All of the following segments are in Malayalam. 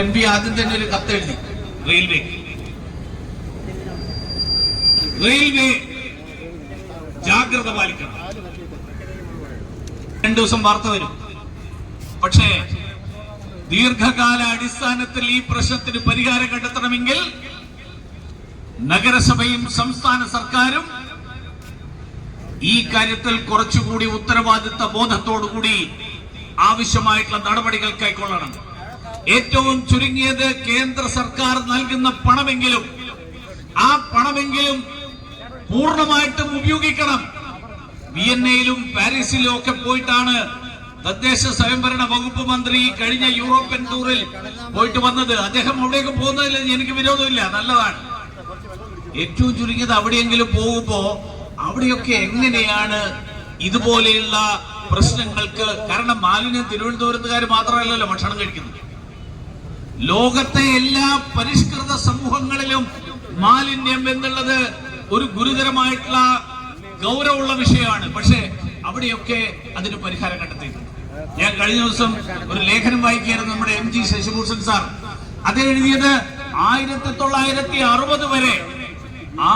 എം പി ആദ്യം തന്നെ ഒരു കത്തെഴുതി റെയിൽവേ. റെയിൽവേ ജാഗ്രത പാലിക്കണം. രണ്ടു ദിവസം വാർത്ത വരും. പക്ഷേ ദീർഘകാല അടിസ്ഥാനത്തിൽ ഈ പ്രശ്നത്തിന് പരിഹാരം കണ്ടെത്തണമെങ്കിൽ നഗരസഭയും സംസ്ഥാന സർക്കാരും ഈ കാര്യത്തിൽ കുറച്ചുകൂടി ഉത്തരവാദിത്ത ബോധത്തോടുകൂടി ആവശ്യമായിട്ടുള്ള നടപടികൾ കൈക്കൊള്ളണം. ഏറ്റവും ചുരുങ്ങിയത് കേന്ദ്ര സർക്കാർ നൽകുന്ന പണമെങ്കിലും ആ പണമെങ്കിലും പൂർണമായിട്ടും ഉപയോഗിക്കണം. വിയന്നയിലും പാരീസിലും ഒക്കെ പോയിട്ടാണ് തദ്ദേശ സ്വയംഭരണ വകുപ്പ് മന്ത്രി കഴിഞ്ഞ യൂറോപ്യൻ ടൂറിൽ പോയിട്ട് വന്നത്. അദ്ദേഹം അവിടേക്ക് പോകുന്നതിൽ എനിക്ക് വിരോധമില്ല. നല്ലതാണ്. ഏറ്റവും ചുരുങ്ങിയത് അവിടെയെങ്കിലും പോകുമ്പോ അവിടെയൊക്കെ എങ്ങനെയാണ് ഇതുപോലെയുള്ള പ്രശ്നങ്ങൾക്ക് കാരണം മാലിന്യം തിരുവനന്തപുരത്തുകാർ മാത്രമല്ലല്ലോ ഭക്ഷണം കഴിക്കുന്നത്. ലോകത്തെ എല്ലാ പരിഷ്കൃത സമൂഹങ്ങളിലും മാലിന്യം എന്നുള്ളത് ഒരു ഗുരുതരമായിട്ടുള്ള ഗൗരവമുള്ള വിഷയമാണ്. പക്ഷേ അവിടെയൊക്കെ അതിന് പരിഹാരം കണ്ടെത്തിയിട്ടുണ്ട്. ഞാൻ കഴിഞ്ഞ ദിവസം ഒരു ലേഖനം വായിക്കുകയായിരുന്നു നമ്മുടെ എം ജി ശശിഭൂഷൺ സാർ. അത് എഴുതിയത് ആയിരത്തി തൊള്ളായിരത്തി അറുപത് വരെ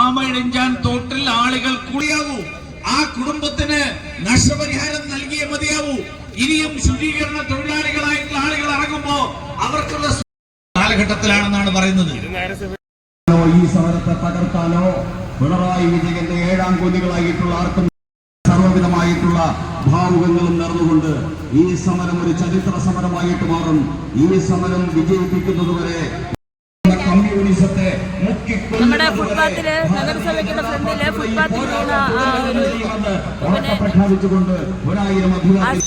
ആമഴിഞ്ചാൻ തോട്ടിൽ ആളുകൾ കൂടിയാവൂ ആ കുടുംബത്തിന് നഷ്ടപരിഹാരം നൽകിയേ മതിയാവൂ ഇനിയും ശുചീകരണ തൊഴിലാളികളായിട്ടുള്ള കാലഘട്ടത്തിലാണെന്നാണ് പറയുന്നത്. ഈ സമരത്തെ തകർക്കാനോ പിണറായി വിജയന്റെ ഏഴാം കൊല്ലികളായിട്ടുള്ള ആർക്കും സർവവിധമായിട്ടുള്ള ഭാവുകങ്ങളും നടന്നുകൊണ്ട് ഈ സമരം ഒരു ചരിത്ര സമരമായിട്ട് മാറും. ഈ സമരം വിജയിപ്പിക്കുന്നതുവരെ കമ്മ്യൂണിസത്തെ നമ്മുടെ ഫുട്പാത്തിൽ നഗരസഭയ്ക്കുള്ള ഫ്രണ്ടിൽ ഫുട്പാത്തിൽ വീണ ഒരു പ്രഖ്യാപിച്ചുകൊണ്ട് ഒരായിരം അഭിവാദ്യം